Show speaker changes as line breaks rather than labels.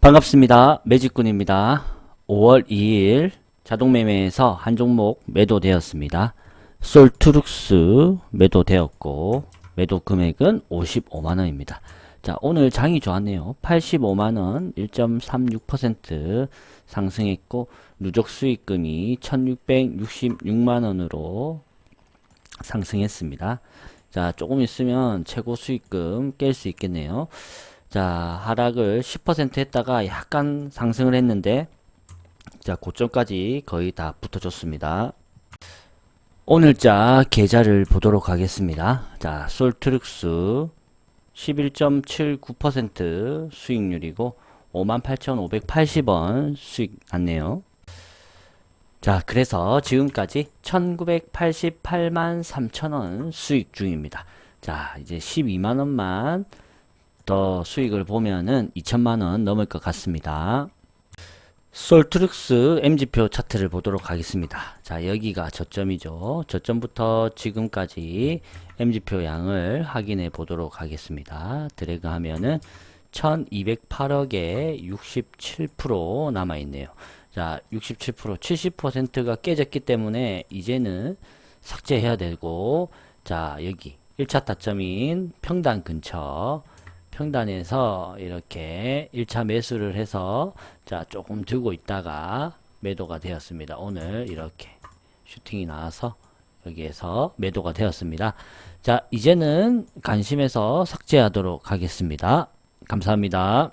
반갑습니다. 매직군입니다. 5월 2일 자동매매에서 한 종목 매도되었습니다. 솔트룩스 매도되었고 매도 금액은 55만원입니다. 자 오늘 장이 좋았네요. 85만원 1.36% 상승했고 누적 수익금이 1666만원으로 상승했습니다. 자 조금 있으면 최고 수익금 깰 수 있겠네요. 자, 하락을 10% 했다가 약간 상승을 했는데, 자, 고점까지 거의 다 붙어줬습니다. 오늘자 계좌를 보도록 하겠습니다. 자, 솔트룩스 11.79% 수익률이고, 58,580원 수익 났네요. 자, 그래서 지금까지 1988만 3천원 수익 중입니다. 자, 이제 12만원만 더 수익을 보면은 2천만원 넘을 것 같습니다. 솔트룩스 MG표 차트를 보도록 하겠습니다. 자, 여기가 저점이죠. 저점부터 지금까지 MG표 양을 확인해 보도록 하겠습니다. 드래그 하면은 1208억에 67% 남아있네요. 자, 67%, 70%가 깨졌기 때문에 이제는 삭제해야 되고, 자, 여기 1차 타점인 평단 근처, 평단에서 이렇게 1차 매수를 해서 자 조금 들고 있다가 매도가 되었습니다. 오늘 이렇게 슈팅이 나와서 여기에서 매도가 되었습니다. 자 이제는 관심에서 삭제하도록 하겠습니다. 감사합니다.